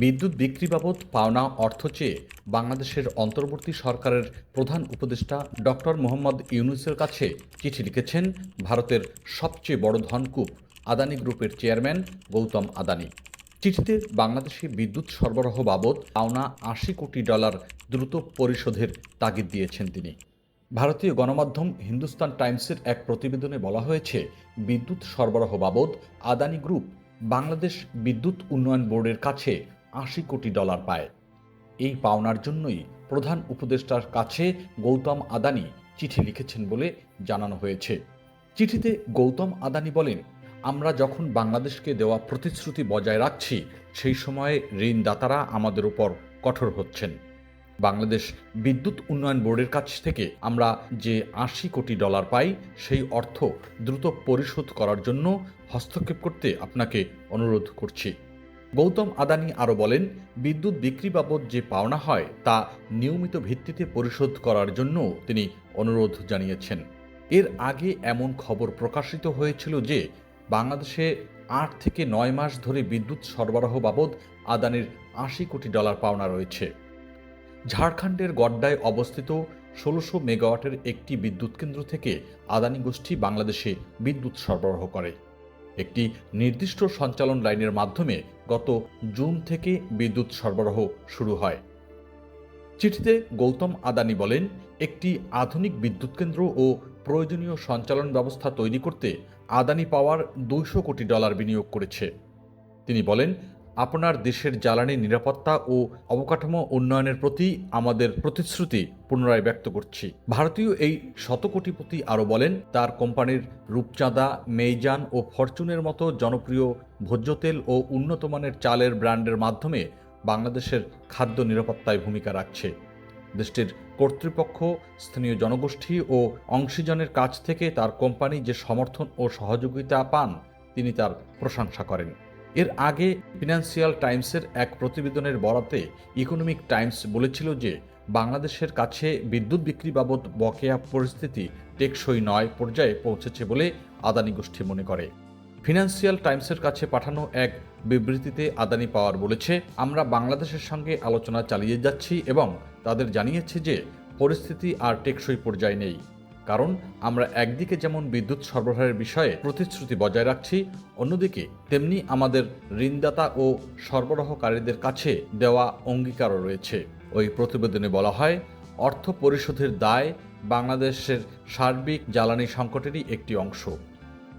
বিদ্যুৎ বিক্রি বাবদ পাওনা অর্থ চেয়ে বাংলাদেশের অন্তর্বর্তী সরকারের প্রধান উপদেষ্টা ডক্টর মোহাম্মদ ইউনুসের কাছে চিঠি লিখেছেন ভারতের সবচেয়ে বড় ধনকূপ আদানি গ্রুপের চেয়ারম্যান গৌতম আদানি। চিঠিতে বাংলাদেশে বিদ্যুৎ সরবরাহ বাবদ পাওনা আশি কোটি ডলার দ্রুত পরিশোধের তাগিদ দিয়েছেন তিনি। ভারতীয় গণমাধ্যম হিন্দুস্তান টাইমসের এক প্রতিবেদনে বলা হয়েছে, বিদ্যুৎ সরবরাহ বাবদ আদানি গ্রুপ বাংলাদেশ বিদ্যুৎ উন্নয়ন বোর্ডের কাছে আশি কোটি ডলার পায়। এই পাওনার জন্যই প্রধান উপদেষ্টার কাছে গৌতম আদানি চিঠি লিখেছেন বলে জানানো হয়েছে। চিঠিতে গৌতম আদানি বলেন, আমরা যখন বাংলাদেশকে দেওয়া প্রতিশ্রুতি বজায় রাখছি, সেই সময়ে ঋণদাতারা আমাদের উপর কঠোর হচ্ছেন। বাংলাদেশ বিদ্যুৎ উন্নয়ন বোর্ডের কাছ থেকে আমরা যে আশি কোটি ডলার পাই, সেই অর্থ দ্রুত পরিশোধ করার জন্য হস্তক্ষেপ করতে আপনাকে অনুরোধ করছি। গৌতম আদানি আরও বলেন, বিদ্যুৎ বিক্রি বাবদ যে পাওনা হয় তা নিয়মিত ভিত্তিতে পরিশোধ করার জন্য তিনি অনুরোধ জানিয়েছেন। এর আগে এমন খবর প্রকাশিত হয়েছিল যে, বাংলাদেশে আট থেকে নয় মাস ধরে বিদ্যুৎ সরবরাহ বাবদ আদানির আশি কোটি ডলার পাওনা রয়েছে। ঝাড়খণ্ডের গড্ডায় অবস্থিত ষোলোশো মেগাওয়াটের একটি বিদ্যুৎ কেন্দ্র থেকে আদানি গোষ্ঠী বাংলাদেশে বিদ্যুৎ সরবরাহ করে। একটি নির্দিষ্ট সঞ্চালন লাইনের মাধ্যমে গত জুন থেকে বিদ্যুৎ সরবরাহ শুরু হয়। চিঠিতে গৌতম আদানি বলেন, একটি আধুনিক বিদ্যুৎ কেন্দ্র ও প্রয়োজনীয় সঞ্চালন ব্যবস্থা তৈরি করতে আদানি পাওয়ার দুইশো কোটি ডলার বিনিয়োগ করেছে। তিনি বলেন আপনার দেশের জ্বালানি নিরাপত্তা ও অবকাঠামো উন্নয়নের প্রতি আমাদের প্রতিশ্রুতি পুনরায় ব্যক্ত করছি। ভারতীয় এই শতকোটিপতি আরও বলেন, তার কোম্পানির রূপচাঁদা, মেইজান ও ফরচুনের মতো জনপ্রিয় ভোজ্য তেল ও উন্নতমানের চালের ব্র্যান্ডের মাধ্যমে বাংলাদেশের খাদ্য নিরাপত্তায় ভূমিকা রাখছে। দেশটির কর্তৃপক্ষ, স্থানীয় জনগোষ্ঠী ও অংশীজনের কাছ থেকে তার কোম্পানি যে সমর্থন ও সহযোগিতা পান, তিনি তার প্রশংসা করেন। এর আগে ফিনান্সিয়াল টাইমসের এক প্রতিবেদনের বরাতে ইকোনমিক টাইমস বলেছিল যে, বাংলাদেশের কাছে বিদ্যুৎ বিক্রি বাবদ বকেয়া পরিস্থিতি টেকসই নয় পর্যায়ে পৌঁছেছে বলে আদানি গোষ্ঠী মনে করে। ফিনান্সিয়াল টাইমসের কাছে পাঠানো এক বিবৃতিতে আদানি পাওয়ার বলেছে, আমরা বাংলাদেশের সঙ্গে আলোচনা চালিয়ে যাচ্ছি এবং তাদের জানিয়েছে যে, পরিস্থিতি আর টেকসই পর্যায়ে নেই। কারণ আমরা একদিকে যেমন বিদ্যুৎ সরবরাহের বিষয়ে প্রতিশ্রুতি বজায় রাখছি, অন্যদিকে তেমনি আমাদের ঋণদাতা ও সরবরাহকারীদের কাছে দেওয়া অঙ্গীকারও রয়েছে। ওই প্রতিবেদনে বলা হয়, অর্থ পরিশোধের দায় বাংলাদেশের সার্বিক জ্বালানি সংকটেরই একটি অংশ।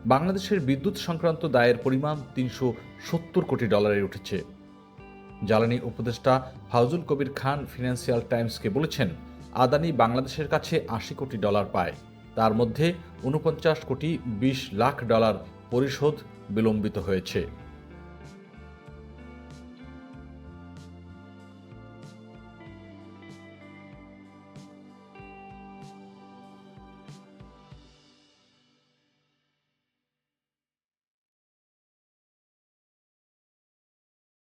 বাংলাদেশের বিদ্যুৎ সংক্রান্ত দায়ের পরিমাণ তিনশো সত্তর কোটি ডলারে উঠেছে। জ্বালানি উপদেষ্টা ফাউজুল কবির খান ফিনান্সিয়াল টাইমসকে বলেছেন আদানি বাংলাদেশের কাছে আশি কোটি ডলার পায়। তার মধ্যে উনপঞ্চাশ কোটি বিশ লাখ ডলার পরিশোধ বিলম্বিত হয়েছে।